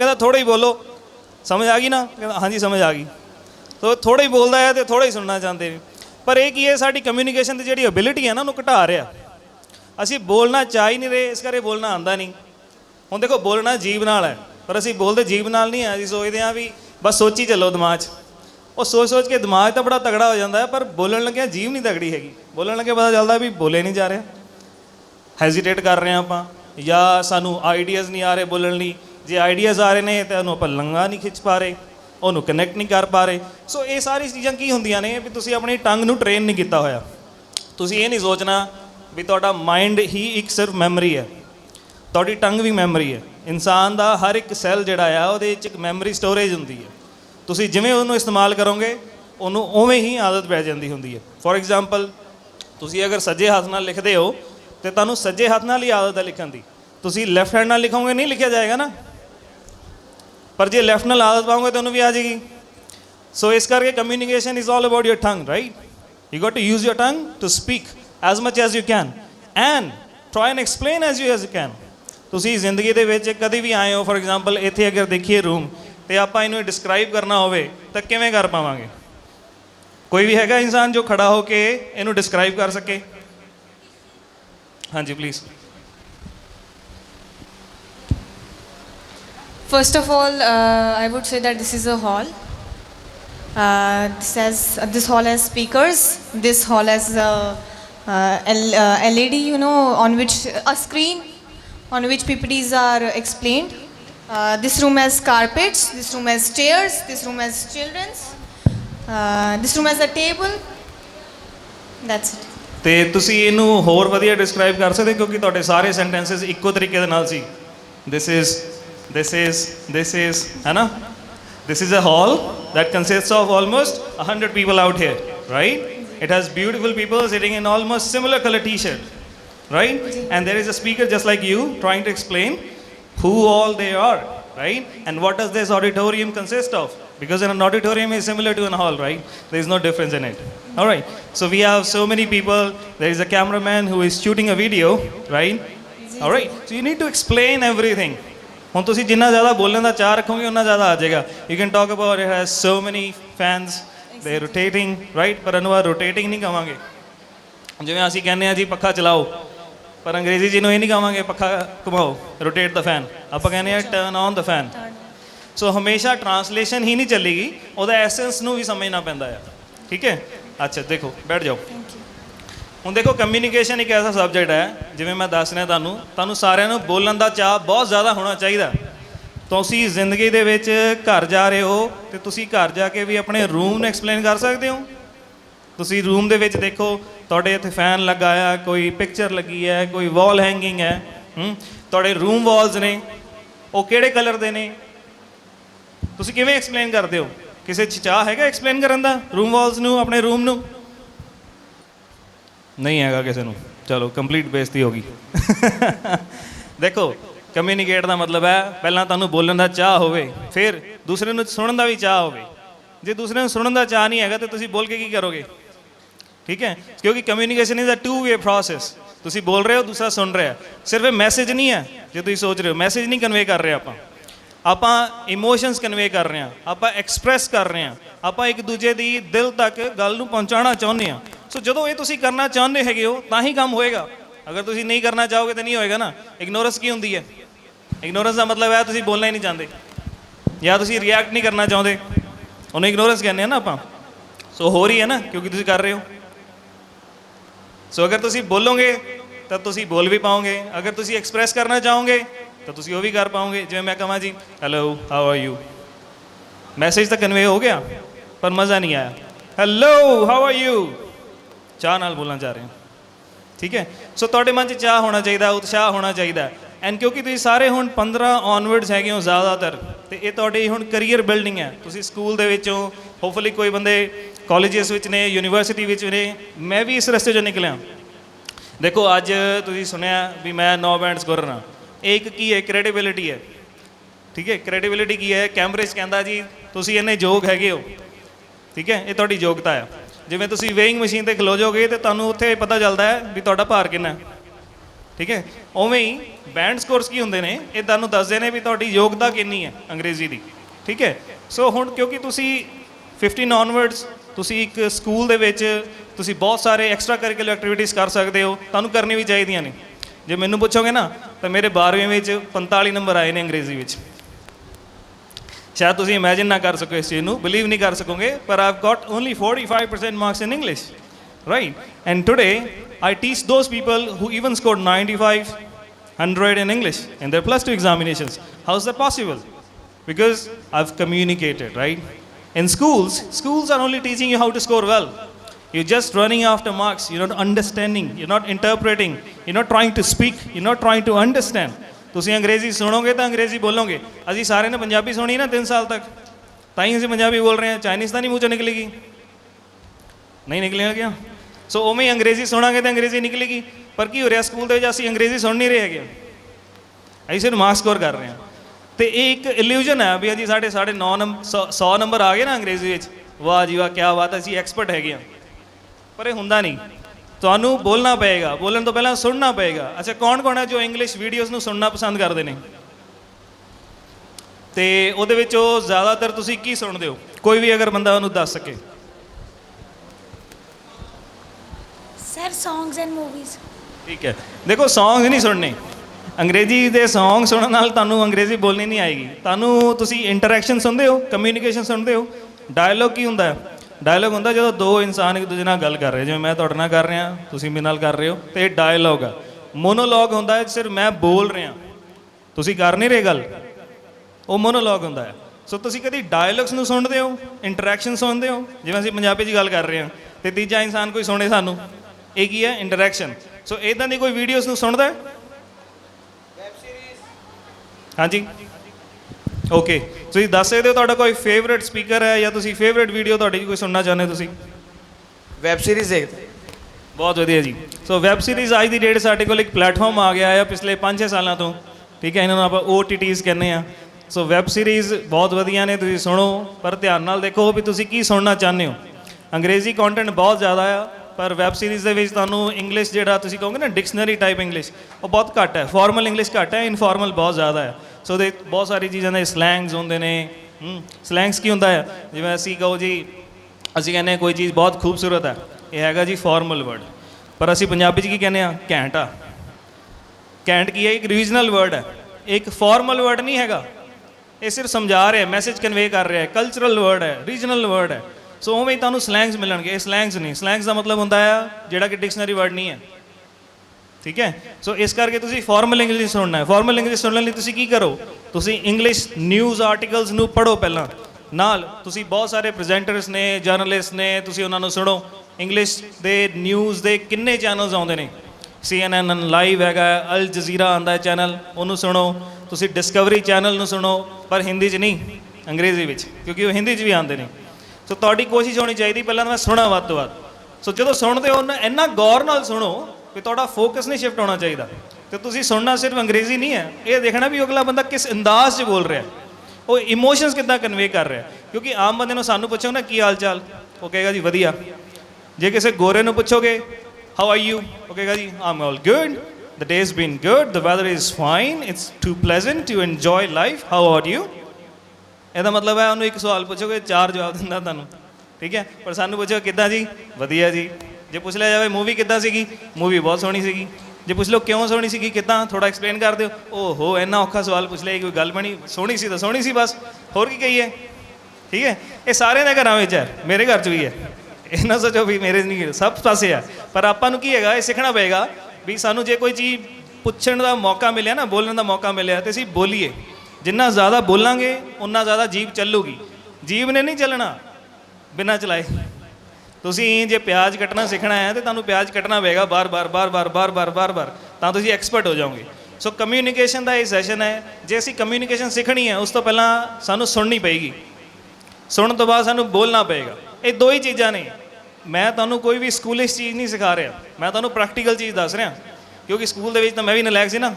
ਕਹਿੰਦਾ ਥੋੜਾ ਹੀ ਬੋਲੋ। ਸਮਝ ਆ ਗਈ ਨਾ? ਕਹਿੰਦਾ, ਹਾਂਜੀ, ਸਮਝ ਆ ਗਈ। ਸੋ ਥੋੜਾ ਹੀ ਬੋਲਦਾ ਹੈ ਤੇ ਥੋੜਾ ਹੀ ਸੁਣਨਾ ਚਾਹੁੰਦੇ ਨੇ। ਪਰ ਇਹ ਕੀ ਹੈ, ਸਾਡੀ ਕਮਿਊਨੀਕੇਸ਼ਨ ਦੀ ਜਿਹੜੀ ਐਬਿਲਿਟੀ ਹੈ ਨਾ, ਉਹਨੂੰ ਘਟਾ ਰਿਹਾ। ਅਸੀਂ ਬੋਲਣਾ ਚਾਹ ਹੀ ਨਹੀਂ ਰਹੇ, ਇਸ ਕਰਕੇ ਬੋਲਣਾ ਆਂਦਾ ਨਹੀਂ। ਹੁਣ ਦੇਖੋ, ਬੋਲਣਾ ਜੀਵ ਨਾਲ ਹੈ। ਪਰ ਅਸੀਂ ਬੋਲਦੇ ਜੀਬ ਨਾਲ ਨਹੀਂ ਆ ਅਸੀਂ ਸੋਚਦੇ ਹਾਂ ਵੀ ਬਸ ਸੋਚੀ ਚੱਲੋ ਦਿਮਾਗ 'ਚ। ਉਹ ਸੋਚ ਸੋਚ ਕੇ ਦਿਮਾਗ ਤਾਂ ਬੜਾ ਤਗੜਾ ਹੋ ਜਾਂਦਾ ਹੈ, ਪਰ ਬੋਲਣ ਲੱਗਿਆ ਜੀਵ ਨਹੀਂ ਤਗੜੀ ਹੈਗੀ। ਬੋਲਣ ਲੱਗੇ ਪਤਾ ਚੱਲਦਾ ਵੀ ਬੋਲੇ ਨਹੀਂ ਜਾ ਰਿਹਾ। ਹੈਜ਼ਿਟੇਟ ਕਰ ਰਹੇ ਹਾਂ ਆਪਾਂ। ਜਾਂ ਸਾਨੂੰ ਆਈਡੀਆਜ਼ ਨਹੀਂ ਆ ਰਹੇ ਬੋਲਣ ਲਈ। ਜੇ ਆਈਡੀਆਜ਼ ਆ ਰਹੇ ਨੇ ਤਾਂ ਉਹਨੂੰ ਆਪਾਂ ਲੰਗਾ ਨਹੀਂ ਖਿੱਚ ਪਾ ਰਹੇ, ਉਹਨੂੰ ਕਨੈਕਟ ਨਹੀਂ ਕਰ ਪਾ ਰਹੇ। ਸੋ ਇਹ ਸਾਰੀ ਚੀਜ਼ਾਂ ਕੀ ਹੁੰਦੀਆਂ ਨੇ ਵੀ ਤੁਸੀਂ ਆਪਣੀ ਟੰਗ ਨੂੰ ਟ੍ਰੇਨ ਨਹੀਂ ਕੀਤਾ ਹੋਇਆ। ਤੁਸੀਂ ਇਹ ਨਹੀਂ ਸੋਚਣਾ ਵੀ ਤੁਹਾਡਾ ਮਾਈਂਡ ਹੀ ਇੱਕ ਸਿਰਫ ਮੈਮਰੀ ਹੈ। ਤੁਹਾਡੀ ਟੰਗ ਵੀ ਮੈਮਰੀ ਹੈ। ਇਨਸਾਨ ਦਾ ਹਰ ਇੱਕ ਸੈੱਲ ਜਿਹੜਾ ਆ, ਉਹਦੇ ਵਿੱਚ ਇੱਕ ਮੈਮਰੀ ਸਟੋਰੇਜ ਹੁੰਦੀ ਹੈ। ਤੁਸੀਂ ਜਿਵੇਂ ਉਹਨੂੰ ਇਸਤੇਮਾਲ ਕਰੋਗੇ, ਉਹਨੂੰ ਉਵੇਂ ਹੀ ਆਦਤ ਪੈ ਜਾਂਦੀ ਹੁੰਦੀ ਹੈ। ਫੋਰ ਐਗਜ਼ਾਮਪਲ ਤੁਸੀਂ ਅਗਰ ਸੱਜੇ ਹੱਥ ਨਾਲ ਲਿਖਦੇ ਹੋ, ਤੇ ਤੁਹਾਨੂੰ ਸੱਜੇ ਹੱਥ ਨਾਲ ਹੀ ਆਦਤ ਹੈ ਲਿਖਣ ਦੀ। ਤੁਸੀਂ ਲੈਫਟ ਹੈਂਡ ਨਾਲ ਲਿਖੋਗੇ, ਨਹੀਂ ਲਿਖਿਆ ਜਾਏਗਾ ਨਾ? ਪਰ ਜੇ ਲੈਫਟ ਨਾਲ ਆਦਤ ਪਾਉਂਗੇ ਤਾਂ ਉਹਨੂੰ ਵੀ ਆ ਜਾਏਗੀ। ਸੋ ਇਸ ਕਰਕੇ communication is all about your tongue right you got to use your tongue to speak as much as you can and try and explain as you as you can ਤੁਸੀਂ ਜ਼ਿੰਦਗੀ ਦੇ ਵਿੱਚ ਕਦੇ ਵੀ ਆਏ ਹੋ ਫੋਰ ਐਗਜ਼ਾਮਪਲ ਇੱਥੇ ਅਗਰ ਦੇਖੀਏ ਰੂਮ ਤੇ ਆਪਾਂ ਇਹਨੂੰ ਡਿਸਕ੍ਰਾਈਬ ਕਰਨਾ ਹੋਵੇ ਤਾਂ ਕਿਵੇਂ ਕਰ ਪਾਵਾਂਗੇ? ਕੋਈ ਵੀ ਹੈਗਾ ਇਨਸਾਨ ਜੋ ਖੜਾ ਹੋ ਕੇ ਇਹਨੂੰ ਡਿਸਕ੍ਰਾਈਬ ਕਰ ਸਕੇ? ਹਾਂਜੀ please First of all, uh, I would say that this is a hall. Uh, this has uh, this hall has speakers. This hall has uh, uh, L, uh, LED, you know, on which a screen on which PPTs are explained. Uh, this room has carpets. This room has chairs. This room has children's. Uh, this room has a table. That's it. ਤੇ ਤੁਸੀਂ ਇਹਨੂੰ ਹੋਰ ਵਧੀਆ describe ਕਰ ਸਕਦੇ ਹੋ ਕਿਉਂਕਿ ਤੁਹਾਡੇ ਸਾਰੇ ਸੈਂਟੈਂਸਸ ਇੱਕੋ ਤਰੀਕੇ ਦੇ ਨਾਲ ਸੀ this is this is this is ਨਾ this is a hall that consists of almost 100 people out here right? It has beautiful people sitting in almost similar color t-shirt right? And there is a speaker just like you trying to explain who all they are right? And what does this auditorium consist of? Because an auditorium is similar to a hall right? There is no difference in it. All right. So we have so many people. There is a cameraman who is shooting a video right? All right. So you need to explain everything ਹੁਣ ਤੁਸੀਂ ਜਿੰਨਾ ਜ਼ਿਆਦਾ ਬੋਲਣ ਦਾ ਚਾਹ ਰੱਖੋਗੇ, ਉਨਾ ਜ਼ਿਆਦਾ ਆ ਜਾਏਗਾ। You can talk about it has so many fans ਦੇ ਰੋਟੇਟਿੰਗ ਰਾਈਟ ਪਰ ਅਨੁਵਾਰ ਰੋਟੇਟਿੰਗ ਨਹੀਂ ਕਵਾਂਗੇ। ਜਿਵੇਂ ਅਸੀਂ ਕਹਿੰਦੇ ਆ ਜੀ, ਪੱਖਾ ਚਲਾਓ। ਪਰ ਅੰਗਰੇਜ਼ੀ ਜੀ ਨੂੰ ਇਹ ਨਹੀਂ ਕਹਾਂਗੇ ਪੱਖਾ ਘੁਮਾਓ ਰੋਟੇਟ ਦਾ ਫੈਨ ਆਪਾਂ ਕਹਿੰਦੇ ਆ turn on the fan so ਹਮੇਸ਼ਾ ਟਰਾਂਸਲੇਸ਼ਨ ਹੀ ਨਹੀਂ ਚੱਲੇਗੀ, ਉਹਦਾ ਐਸੈਂਸ ਨੂੰ ਵੀ ਸਮਝਣਾ ਪੈਂਦਾ ਆ। ਠੀਕ ਹੈ? ਅੱਛਾ, ਦੇਖੋ, ਬੈਠ ਜਾਓ। ਹੁਣ ਦੇਖੋ ਕਮਿਊਨੀਕੇਸ਼ਨ ਇੱਕ ਐਸਾ ਸਬਜੈਕਟ ਹੈ, ਜਿਵੇਂ ਮੈਂ ਦੱਸ ਰਿਹਾ ਤੁਹਾਨੂੰ ਤੁਹਾਨੂੰ ਸਾਰਿਆਂ ਨੂੰ ਬੋਲਣ ਦਾ ਚਾਹ ਬਹੁਤ ਜ਼ਿਆਦਾ ਹੋਣਾ ਚਾਹੀਦਾ। ਤੁਸੀਂ ਜ਼ਿੰਦਗੀ ਦੇ ਵਿੱਚ ਘਰ ਜਾ ਰਹੇ ਹੋ ਤੇ ਤੁਸੀਂ ਘਰ ਜਾ ਕੇ ਵੀ ਆਪਣੇ ਰੂਮ ਨੂੰ ਐਕਸਪਲੇਨ ਕਰ ਸਕਦੇ ਹੋ। ਤੁਸੀਂ ਰੂਮ ਦੇ ਵਿੱਚ ਦੇਖੋ, ਤੁਹਾਡੇ ਇੱਥੇ ਫੈਨ ਲੱਗਾ ਆ, ਕੋਈ ਪਿਕਚਰ ਲੱਗੀ ਹੈ, ਕੋਈ ਵਾਲ ਹੈਂਗਿੰਗ ਹੈ, ਹੂੰ, ਤੁਹਾਡੇ ਰੂਮ ਵਾਲਸ ਨੇ, ਉਹ ਕਿਹੜੇ ਕਲਰ ਦੇ ਨੇ? ਤੁਸੀਂ ਕਿਵੇਂ ਐਕਸਪਲੇਨ ਕਰਦੇ ਹੋ? ਕਿਸੇ ਚ ਚਾਹ ਹੈਗਾ ਐਕਸਪਲੇਨ ਕਰਨ ਦਾ ਰੂਮ ਵਾਲਸ ਨੂੰ, ਆਪਣੇ ਰੂਮ ਨੂੰ? ਨਹੀਂ ਹੈਗਾ ਕਿਸੇ ਨੂੰ। ਚਲੋ ਕੰਪਲੀਟ ਬੇਇੱਜ਼ਤੀ ਹੋ ਗਈ। ਦੇਖੋ ਕਮਿਊਨੀਕੇਟ ਦਾ ਮਤਲਬ ਹੈ, ਪਹਿਲਾਂ ਤੁਹਾਨੂੰ ਬੋਲਣ ਦਾ ਚਾਹ ਹੋਵੇ, ਫਿਰ ਦੂਸਰੇ ਨੂੰ ਸੁਣਨ ਦਾ ਵੀ ਚਾਹ ਹੋਵੇ। ਜੇ ਦੂਸਰੇ ਨੂੰ ਸੁਣਨ ਦਾ ਚਾਹ ਨਹੀਂ ਹੈਗਾ, ਤੇ ਤੁਸੀਂ ਬੋਲ ਕੇ ਕੀ ਕਰੋਗੇ? ਠੀਕ ਹੈ? ਕਿਉਂਕਿ communication is a two way process ਤੁਸੀਂ ਬੋਲ ਰਹੇ ਹੋ, ਦੂਸਰਾ ਸੁਣ ਰਿਹਾ। ਸਿਰਫ ਇਹ ਮੈਸੇਜ ਨਹੀਂ ਹੈ, ਜੇ ਤੁਸੀਂ ਸੋਚ ਰਹੇ ਹੋ। ਮੈਸੇਜ ਨਹੀਂ ਕਨਵੇ ਕਰ ਰਹੇ ਆਪਾਂ। ਆਪਾਂ ਇਮੋਸ਼ਨਸ ਕਨਵੇ ਕਰ ਰਹੇ ਹਾਂ। ਆਪਾਂ ਐਕਸਪ੍ਰੈਸ ਕਰ ਰਹੇ ਹਾਂ। ਆਪਾਂ ਇੱਕ ਦੂਜੇ ਦੀ ਦਿਲ ਤੱਕ ਗੱਲ ਨੂੰ ਪਹੁੰਚਾਉਣਾ ਚਾਹੁੰਦੇ ਹਾਂ। ਸੋ ਜਦੋਂ ਇਹ ਤੁਸੀਂ ਕਰਨਾ ਚਾਹੁੰਦੇ ਹੈਗੇ ਹੋ, ਤਾਂ ਹੀ ਕੰਮ ਹੋਏਗਾ। ਅਗਰ ਤੁਸੀਂ ਨਹੀਂ ਕਰਨਾ ਚਾਹੋਗੇ ਤਾਂ ਨਹੀਂ ਹੋਏਗਾ ਨਾ। ਇਗਨੋਰੈਂਸ ਕੀ ਹੁੰਦੀ ਹੈ? ਇਗਨੋਰੈਂਸ ਦਾ ਮਤਲਬ ਹੈ ਤੁਸੀਂ ਬੋਲਣਾ ਹੀ ਨਹੀਂ ਚਾਹੁੰਦੇ। ਜਾਂ ਤੁਸੀਂ ਰਿਐਕਟ ਨਹੀਂ ਕਰਨਾ ਚਾਹੁੰਦੇ। ਉਹਨੂੰ ਇਗਨੋਰੈਂਸ ਕਹਿੰਦੇ ਆ ਨਾ ਆਪਾਂ। ਸੋ ਹੋ ਰਹੀ ਹੈ ਨਾ, ਕਿਉਂਕਿ ਤੁਸੀਂ ਕਰ ਰਹੇ ਹੋ। ਸੋ ਅਗਰ ਤੁਸੀਂ ਬੋਲੋਗੇ, ਤਾਂ ਤੁਸੀਂ ਬੋਲ ਵੀ ਪਾਓਗੇ। ਅਗਰ ਤੁਸੀਂ ਐਕਸਪ੍ਰੈਸ ਕਰਨਾ ਚਾਹੋਗੇ, ਤਾਂ ਤੁਸੀਂ ਉਹ ਵੀ ਕਰ ਪਾਓਗੇ। ਜਿਵੇਂ ਮੈਂ ਕਹਾਂ ਜੀ hello how are you message ਤਾਂ ਕਨਵੇ ਹੋ ਗਿਆ, ਪਰ ਮਜ਼ਾ ਨਹੀਂ ਆਇਆ। ਹੈਲੋ ਹਾਊ ਆਰ ਯੂ ਚਾਹ ਨਾਲ ਬੋਲਣਾ ਚਾਹ ਰਹੇ ਹਾਂ। ਠੀਕ ਹੈ? ਸੋ ਤੁਹਾਡੇ ਮਨ 'ਚ ਚਾਹ ਹੋਣਾ ਚਾਹੀਦਾ ਉਤਸ਼ਾਹ ਹੋਣਾ ਚਾਹੀਦਾ। ਐਂਡ ਕਿਉਂਕਿ ਤੁਸੀਂ ਸਾਰੇ ਹੁਣ 15 ਔਨਵਰਡਸ ਹੈਗੇ ਹੋ ਜ਼ਿਆਦਾਤਰ, ਤੇ ਇਹ ਤੁਹਾਡੀ ਹੁਣ ਕੈਰੀਅਰ ਬਿਲਡਿੰਗ ਹੈ। ਤੁਸੀਂ ਸਕੂਲ ਦੇ ਵਿੱਚੋਂ ਹੋਪਫੁਲੀ ਕੋਈ ਬੰਦੇ ਕਾਲਜਸ ਵਿੱਚ ਨੇ ਯੂਨੀਵਰਸਿਟੀ ਵਿੱਚ ਨੇ, ਮੈਂ ਵੀ ਇਸ ਰਸਤੇ 'ਚੋਂ ਨਿਕਲਿਆ। ਦੇਖੋ, ਅੱਜ ਤੁਸੀਂ ਸੁਣਿਆ ਵੀ ਮੈਂ ਨੌ ਬੈਂਡਸ ਗੁਰ ਰਹਾ। ਇਹ ਇੱਕ ਕੀ ਹੈ? ਕ੍ਰੈਡੀਬਿਲਿਟੀ ਹੈ। ਠੀਕ ਹੈ? ਕ੍ਰੈਡੀਬਿਲਿਟੀ ਕੀ ਹੈ? ਕੈਂਬਰਿਜ ਕਹਿੰਦਾ ਜੀ, ਤੁਸੀਂ ਇੰਨੇ ਯੋਗ ਹੈਗੇ ਹੋ। ਠੀਕ ਹੈ? ਇਹ ਤੁਹਾਡੀ ਯੋਗਤਾ ਹੈ ਜਿਵੇਂ ਤੁਸੀਂ ਵੇਇੰਗ ਮਸ਼ੀਨ ਤੇ ਖਲੋ ਜਾਓਗੇ ਤੇ ਤੁਹਾਨੂੰ ਉੱਥੇ ਪਤਾ ਚੱਲਦਾ ਹੈ ਵੀ ਤੁਹਾਡਾ ਭਾਰ ਕਿੰਨਾ ਠੀਕ ਹੈ? ਉਵੇਂ ਹੀ ਬੈਂਡ ਸਕੋਰਸ ਕੀ ਹੁੰਦੇ ਨੇ? ਇਹ ਤੁਹਾਨੂੰ ਦੱਸਦੇ ਨੇ ਵੀ ਤੁਹਾਡੀ ਯੋਗਤਾ ਕਿੰਨੀ ਹੈ ਅੰਗਰੇਜ਼ੀ ਦੀ। ਠੀਕ ਹੈ? ਸੋ ਹੁਣ ਕਿਉਂਕਿ ਤੁਸੀਂ 15 ਔਨਵਰਡਸ ਤੁਸੀਂ ਇੱਕ ਸਕੂਲ ਦੇ ਵਿੱਚ ਤੁਸੀਂ ਬਹੁਤ ਸਾਰੇ ਐਕਸਟਰਾ ਕਰਿਕੂਲਰ ਐਕਟੀਵਿਟੀਜ਼ ਕਰ ਸਕਦੇ ਹੋ, ਤੁਹਾਨੂੰ ਕਰਨੀ ਵੀ ਚਾਹੀਦੀਆਂ ਨੇ। ਜੇ ਮੈਨੂੰ ਪੁੱਛੋਗੇ ਨਾ, ਤਾਂ ਮੇਰੇ 12ਵੀਂ ਵਿੱਚ 45 ਨੰਬਰ ਆਏ ਨੇ ਅੰਗਰੇਜ਼ੀ ਵਿੱਚ। ਸ਼ਾਇਦ ਤੁਸੀਂ ਇਮੇਜਿਨ ਨਾ ਕਰ ਸਕੋ ਇਸ ਚੀਜ਼ ਨੂੰ ਬਿਲੀਵ ਨਹੀਂ ਕਰ ਸਕੋਗੇ ਪਰ I've got only 45% marks in English right and today i teach those people who even scored 95 100 in english in their plus 2 examinations how is that possible because i've communicated right in schools schools are only teaching you how to score well you're just running after marks you're not understanding you're not interpreting you're not trying to speak you're not trying to understand ਤੁਸੀਂ ਅੰਗਰੇਜ਼ੀ ਸੁਣੋਗੇ ਤਾਂ ਅੰਗਰੇਜ਼ੀ ਬੋਲੋਗੇ। ਅਸੀਂ ਸਾਰੇ ਨੇ ਪੰਜਾਬੀ ਸੁਣੀ ਨਾ 3 ਸਾਲ ਤੱਕ। ਤਾਂ ਹੀ ਅਸੀਂ ਪੰਜਾਬੀ ਬੋਲ ਰਹੇ ਹਾਂ। ਚਾਈਨੀਜ਼ ਤਾਂ ਨਹੀਂ ਮੂੰਹ ਚੋਂ ਨਿਕਲੇਗੀ। ਨਹੀਂ ਨਿਕਲਿਆ ਗਿਆ ਸੋ ਉਵੇਂ ਹੀ ਅੰਗਰੇਜ਼ੀ ਸੁਣਾਂਗੇ ਤਾਂ ਅੰਗਰੇਜ਼ੀ ਨਿਕਲੇਗੀ। ਪਰ ਕੀ ਹੋ ਰਿਹਾ? ਸਕੂਲ ਦੇ ਵਿੱਚ ਅਸੀਂ ਅੰਗਰੇਜ਼ੀ ਸੁਣ ਨਹੀਂ ਰਹੇ ਹੈਗੇ ਅਸੀਂ ਸਿਰਫ ਮਾਰਕਸ ਸਕੋਰ ਕਰ ਰਹੇ ਹਾਂ। ਤੇ ਇਹ ਇੱਕ ਇਲੂਜਨ ਹੈ ਵੀ ਜੀ ਸਾਡੇ ਸਾਡੇ 9 ਨੰਬਰ 100 ਨੰਬਰ ਆ ਗਏ ਨਾ ਅੰਗਰੇਜ਼ੀ ਵਿੱਚ। ਵਾਹ ਜੀ ਵਾਹ ਕੀ ਬਾਤ ਹੈ, ਅਸੀਂ ਐਕਸਪਰਟ ਹੈਗੇ ਹਾਂ। ਪਰ ਇਹ ਹੁੰਦਾ ਨਹੀਂ ਤੁਹਾਨੂੰ ਬੋਲਣਾ ਪਏਗਾ ਬੋਲਣ ਤੋਂ ਪਹਿਲਾਂ ਸੁਣਨਾ ਪਏਗਾ। ਅੱਛਾ ਕੌਣ ਕੌਣ ਹੈ ਜੋ ਇੰਗਲਿਸ਼ ਵੀਡੀਓਜ਼ ਨੂੰ ਸੁਣਨਾ ਪਸੰਦ ਕਰਦੇ ਨੇ? ਤੇ ਉਹਦੇ ਵਿੱਚ ਉਹ ਜ਼ਿਆਦਾਤਰ ਤੁਸੀਂ ਕੀ ਸੁਣਦੇ ਹੋ? ਕੋਈ ਵੀ ਅਗਰ ਬੰਦਾ ਉਹਨੂੰ ਦੱਸ ਸਕੇ। Sir, songs and movies. ਠੀਕ ਹੈ। ਦੇਖੋ Songs ਨਹੀਂ ਸੁਣਨੇ। ਅੰਗਰੇਜ਼ੀ ਦੇ Song ਸੁਣਨ ਨਾਲ ਤੁਹਾਨੂੰ ਅੰਗਰੇਜ਼ੀ ਬੋਲਣੀ ਨਹੀਂ ਆਏਗੀ। ਤੁਹਾਨੂੰ ਤੁਸੀਂ ਇੰਟਰੈਕਸ਼ਨ ਸੁਣਦੇ ਹੋ ਕਮਿਊਨੀਕੇਸ਼ਨ ਸੁਣਦੇ ਹੋ। ਡਾਇਲੋਗ ਕੀ ਹੁੰਦਾ ਹੈ? ਡਾਇਲੋਗ ਹੁੰਦਾ ਜਦੋਂ ਦੋ ਇਨਸਾਨ ਇੱਕ ਦੂਜੇ ਨਾਲ ਗੱਲ ਕਰ ਰਹੇ ਜਿਵੇਂ ਮੈਂ ਤੁਹਾਡੇ ਨਾਲ ਕਰ ਰਿਹਾ, ਤੁਸੀਂ ਮੇਰੇ ਨਾਲ ਕਰ ਰਹੇ ਹੋ, ਤੇ ਇਹ ਡਾਇਲੋਗ ਆ। ਮੋਨੋਲੌਗ ਹੁੰਦਾ ਹੈ ਸਿਰਫ ਮੈਂ ਬੋਲ ਰਿਹਾ। ਤੁਸੀਂ ਕਰ ਨਹੀਂ ਰਹੇ ਗੱਲ। ਉਹ ਮੋਨੋਲੌਗ ਹੁੰਦਾ ਹੈ। ਸੋ ਤੁਸੀਂ ਕਦੀ ਡਾਇਲੌਗਸ ਨੂੰ ਸੁਣਦੇ ਹੋ ਇੰਟਰੈਕਸ਼ਨ ਸੁਣਦੇ ਹੋ? ਜਿਵੇਂ ਅਸੀਂ ਪੰਜਾਬੀ 'ਚ ਗੱਲ ਕਰ ਰਹੇ ਹਾਂ, ਤੇ ਤੀਜਾ ਇਨਸਾਨ ਕੋਈ ਸੁਣੇ ਸਾਨੂੰ? ਇਹ ਕੀ ਹੈ? ਇੰਟਰੈਕਸ਼ਨ ਸੋ ਇਦਾਂ ਦੀ ਕੋਈ ਵੀਡੀਓਜ਼ ਨੂੰ ਸੁਣਦਾ ਹੈ? ਹਾਂਜੀ। ਓਕੇ ਤੁਸੀਂ ਦੱਸ ਸਕਦੇ ਹੋ ਤੁਹਾਡਾ ਕੋਈ ਫੇਵਰਿਟ ਸਪੀਕਰ ਹੈ ਜਾਂ ਤੁਸੀਂ ਫੇਵਰਿਟ ਵੀਡੀਓ ਤੁਹਾਡੀ ਕੋਈ ਸੁਣਨਾ ਚਾਹੁੰਦੇ ਹੋ ਤੁਸੀਂ? ਵੈਬ ਸੀਰੀਜ਼ ਦੇਖਦੇ ਬਹੁਤ ਵਧੀਆ ਜੀ। ਸੋ ਵੈਬ ਸੀਰੀਜ਼ ਅੱਜ ਦੀ ਡੇਟ ਸਾਡੇ ਕੋਲ ਇੱਕ ਪਲੇਟਫਾਰਮ ਆ ਗਿਆ ਹੈ ਪਿਛਲੇ 5-6 ਸਾਲਾਂ ਤੋਂ। ਠੀਕ ਹੈ ਇਹਨਾਂ ਨੂੰ ਆਪਾਂ OTTs ਕਹਿੰਦੇ ਆ। ਸੋ ਵੈਬ ਸੀਰੀਜ਼ ਬਹੁਤ ਵਧੀਆ ਨੇ ਤੁਸੀਂ ਸੁਣੋ ਪਰ ਧਿਆਨ ਨਾਲ ਦੇਖੋ ਵੀ ਤੁਸੀਂ ਕੀ ਸੁਣਨਾ ਚਾਹੁੰਦੇ ਹੋ। ਅੰਗਰੇਜ਼ੀ ਕੰਟੈਂਟ ਬਹੁਤ ਜ਼ਿਆਦਾ ਆ ਪਰ ਵੈਬ ਸੀਰੀਜ਼ ਦੇ ਵਿੱਚ ਤੁਹਾਨੂੰ ਇੰਗਲਿਸ਼ ਜਿਹੜਾ ਤੁਸੀਂ ਕਹੋਗੇ ਨਾ ਡਿਕਸ਼ਨਰੀ ਟਾਈਪ ਇੰਗਲਿਸ਼ ਉਹ ਬਹੁਤ ਘੱਟ ਹੈ। ਫਾਰਮਲ ਇੰਗਲਿਸ਼ ਘੱਟ ਹੈ ਇਨਫਾਰਮਲ ਬਹੁਤ ਜ਼ਿਆਦਾ ਹੈ। ਸੋ ਦੇ ਬਹੁਤ ਸਾਰੀ ਚੀਜ਼ਾਂ ਦੇ ਸਲੈਂਗਸ ਹੁੰਦੇ ਨੇ ਸਲੈਂਗਸ ਕੀ ਹੁੰਦਾ ਹੈ? ਜਿਵੇਂ ਅਸੀਂ ਕਹੋ ਜੀ, ਅਸੀਂ ਕਹਿੰਦੇ ਹਾਂ ਕੋਈ ਚੀਜ਼ ਬਹੁਤ ਖੂਬਸੂਰਤ ਹੈ, ਇਹ ਹੈਗਾ ਜੀ ਫਾਰਮਲ ਵਰਡ ਪਰ ਅਸੀਂ ਪੰਜਾਬੀ 'ਚ ਕੀ ਕਹਿੰਦੇ ਆ ਘੈਂਟ ਆ। ਘੈਂਟ ਕੀ ਹੈ? ਇੱਕ ਰੀਜਨਲ ਵਰਡ ਹੈ। ਇੱਕ ਫਾਰਮਲ ਵਰਡ ਨਹੀਂ ਹੈਗਾ। ਇਹ ਸਿਰਫ ਸਮਝਾ ਰਿਹਾ ਮੈਸੇਜ ਕਨਵੇ ਕਰ ਰਿਹਾ ਹੈ। ਕਲਚਰਲ ਵਰਡ ਹੈ ਰੀਜਨਲ ਵਰਡ ਹੈ। ਸੋ ਉਵੇਂ ਹੀ ਤੁਹਾਨੂੰ ਸਲੈਂਗਸ ਮਿਲਣਗੇ। ਇਹ ਸਲੈਂਗਸ ਨਹੀਂ। ਸਲੈਂਗਸ ਦਾ ਮਤਲਬ ਹੁੰਦਾ ਹੈ, ਜਿਹੜਾ ਕਿ ਡਿਕਸ਼ਨਰੀ ਵਰਡ ਨਹੀਂ ਹੈ। ਠੀਕ ਹੈ? ਸੋ ਇਸ ਕਰਕੇ ਤੁਸੀਂ ਫਾਰਮਲ ਇੰਗਲਿਸ਼ ਸੁਣਨਾ ਹੈ। ਫਾਰਮਲ ਇੰਗਲਿਸ਼ ਸੁਣਨ ਲਈ ਤੁਸੀਂ ਕੀ ਕਰੋ? ਤੁਸੀਂ ਇੰਗਲਿਸ਼ ਨਿਊਜ਼ ਆਰਟੀਕਲਸ ਨੂੰ ਪੜ੍ਹੋ ਪਹਿਲਾਂ। ਨਾਲ ਤੁਸੀਂ ਬਹੁਤ ਸਾਰੇ ਪ੍ਰੈਜ਼ੈਂਟਰਸ ਨੇ ਜਰਨਲਿਸਟ ਨੇ, ਤੁਸੀਂ ਉਹਨਾਂ ਨੂੰ ਸੁਣੋ। ਇੰਗਲਿਸ਼ ਦੇ ਨਿਊਜ਼ ਦੇ ਕਿੰਨੇ ਚੈਨਲਸ ਆਉਂਦੇ ਨੇ? CNN ਲਾਈਵ ਹੈਗਾ ਅਲ ਜਜ਼ੀਰਾ ਆਂਦਾ ਚੈਨਲ ਉਹਨੂੰ ਸੁਣੋ। ਤੁਸੀਂ ਡਿਸਕਵਰੀ ਚੈਨਲ ਨੂੰ ਸੁਣੋ, ਪਰ ਹਿੰਦੀ 'ਚ ਨਹੀਂ, ਅੰਗਰੇਜ਼ੀ ਵਿੱਚ, ਕਿਉਂਕਿ ਉਹ ਹਿੰਦੀ 'ਚ ਵੀ ਆਉਂਦੇ ਨੇ। ਸੋ ਤੁਹਾਡੀ ਕੋਸ਼ਿਸ਼ ਹੋਣੀ ਚਾਹੀਦੀ, ਪਹਿਲਾਂ ਤਾਂ ਮੈਂ ਸੁਣਾ ਵੱਧ ਤੋਂ ਵੱਧ। ਸੋ ਜਦੋਂ ਸੁਣਦੇ ਹੋ ਨਾ ਇੰਨਾ ਗੌਰ ਨਾਲ ਸੁਣੋ ਵੀ ਤੁਹਾਡਾ ਫੋਕਸ ਨਹੀਂ ਸ਼ਿਫਟ ਹੋਣਾ ਚਾਹੀਦਾ। ਤੇ ਤੁਸੀਂ ਸੁਣਨਾ ਸਿਰਫ ਅੰਗਰੇਜ਼ੀ ਨਹੀਂ ਹੈ। ਇਹ ਦੇਖਣਾ ਵੀ ਅਗਲਾ ਬੰਦਾ ਕਿਸ ਅੰਦਾਜ਼ 'ਚ ਬੋਲ ਰਿਹਾ ਉਹ ਇਮੋਸ਼ਨਸ ਕਿੱਦਾਂ ਕਨਵੇ ਕਰ ਰਿਹਾ ਕਿਉਂਕਿ ਆਮ ਬੰਦੇ ਨੂੰ ਸਾਨੂੰ ਪੁੱਛੋ ਨਾ, ਕੀ ਹਾਲ ਚਾਲ ਉਹ ਕਹੇਗਾ ਜੀ, ਵਧੀਆ। ਜੇ ਕਿਸੇ ਗੋਰੇ ਨੂੰ ਪੁੱਛੋਗੇ ਹਾਊ ਆਰ ਯੂ ਉਹ ਕਹੇਗਾ ਜੀ I'm all good the day been good, the weather is fine, it's too pleasant to enjoy life. How are you? ਇਹਦਾ ਮਤਲਬ ਹੈ, ਉਹਨੂੰ ਇੱਕ ਸਵਾਲ ਪੁੱਛੋਗੇ, ਚਾਰ ਜਵਾਬ ਦਿੰਦਾ ਤੁਹਾਨੂੰ। ਠੀਕ ਹੈ? ਪਰ ਸਾਨੂੰ ਪੁੱਛੋ, ਕਿੱਦਾਂ ਜੀ? ਵਧੀਆ ਜੀ। ਜੇ ਪੁੱਛ ਲਿਆ ਜਾਵੇ ਮੂਵੀ ਕਿੱਦਾਂ ਸੀਗੀ? ਮੂਵੀ ਬਹੁਤ ਸੋਹਣੀ ਸੀਗੀ। ਜੇ ਪੁੱਛ ਲਓ ਕਿਉਂ ਸੋਹਣੀ ਸੀਗੀ, ਕਿੱਦਾਂ? ਥੋੜਾ ਐਕਸਪਲੇਨ ਕਰ ਦਿਓ। ਓਹੋ, ਇੰਨਾ ਔਖਾ ਸਵਾਲ ਪੁੱਛ ਲਿਆ ਕੋਈ ਗੱਲ ਬਣੀ। ਸੋਹਣੀ ਸੀ ਤਾਂ ਸੋਹਣੀ ਸੀ ਬਸ। ਹੋਰ ਕੀ ਕਹੀਏ? ਠੀਕ ਹੈ? ਇਹ ਸਾਰਿਆਂ ਦੇ ਘਰਾਂ ਵਿੱਚ ਹੈ। ਮੇਰੇ ਘਰ 'ਚ ਵੀ ਹੈ। ਇਹ ਨਾ ਸੋਚੋ ਵੀ ਮੇਰੇ ਨਹੀਂ, ਸਭ ਪਾਸੇ ਹੈ। ਪਰ ਆਪਾਂ ਨੂੰ ਕੀ ਹੈਗਾ, ਇਹ ਸਿੱਖਣਾ ਪਏਗਾ ਵੀ ਸਾਨੂੰ ਜੇ ਕੋਈ ਚੀਜ਼ ਪੁੱਛਣ ਦਾ ਮੌਕਾ ਮਿਲਿਆ ਨਾ, ਬੋਲਣ ਦਾ ਮੌਕਾ ਮਿਲਿਆ, ਤੇ ਅਸੀਂ ਬੋਲੀਏ। ਜਿੰਨਾ ਜ਼ਿਆਦਾ ਬੋਲਾਂਗੇ ਉਨਾ ਜ਼ਿਆਦਾ ਜੀਭ ਚੱਲੂਗੀ। ਜੀਭ ਨੇ ਨਹੀਂ ਚੱਲਣਾ, ਬਿਨਾਂ ਚਲਾਏ। ਤੁਸੀਂ ਜੇ ਪਿਆਜ਼ ਕੱਟਣਾ ਸਿੱਖਣਾ ਹੈ ਤੇ ਤੁਹਾਨੂੰ ਪਿਆਜ਼ ਕੱਟਣਾ ਪਏਗਾ ਬਾਰ-ਬਾਰ ਬਾਰ-ਬਾਰ ਬਾਰ-ਬਾਰ ਬਾਰ-ਬਾਰ ਤਾਂ ਤੁਸੀਂ ਐਕਸਪਰਟ ਹੋ ਜਾਓਗੇ। ਸੋ ਕਮਿਊਨੀਕੇਸ਼ਨ ਦਾ ਇਹ ਸੈਸ਼ਨ ਹੈ, ਜੇ ਅਸੀਂ ਕਮਿਊਨੀਕੇਸ਼ਨ ਸਿੱਖਣੀ ਹੈ, ਉਸ ਤੋਂ ਪਹਿਲਾਂ ਸਾਨੂੰ ਸੁਣਨੀ ਪਏਗੀ। ਸੁਣਨ ਤੋਂ ਬਾਅਦ ਸਾਨੂੰ ਬੋਲਣਾ ਪਏਗਾ। ਇਹ ਦੋ ਹੀ ਚੀਜ਼ਾਂ ਨੇ। ਮੈਂ ਤੁਹਾਨੂੰ ਕੋਈ ਵੀ ਸਕੂਲਿਸ਼ ਚੀਜ਼ ਨਹੀਂ ਸਿਖਾ ਰਿਹਾ। ਮੈਂ ਤੁਹਾਨੂੰ ਪ੍ਰੈਕਟੀਕਲ ਚੀਜ਼ ਦੱਸ ਰਿਹਾ। ਕਿਉਂਕਿ ਸਕੂਲ ਦੇ ਵਿੱਚ ਤਾਂ ਮੈਂ ਵੀ ਨਲਾਇਕ ਸੀ ਨਾ।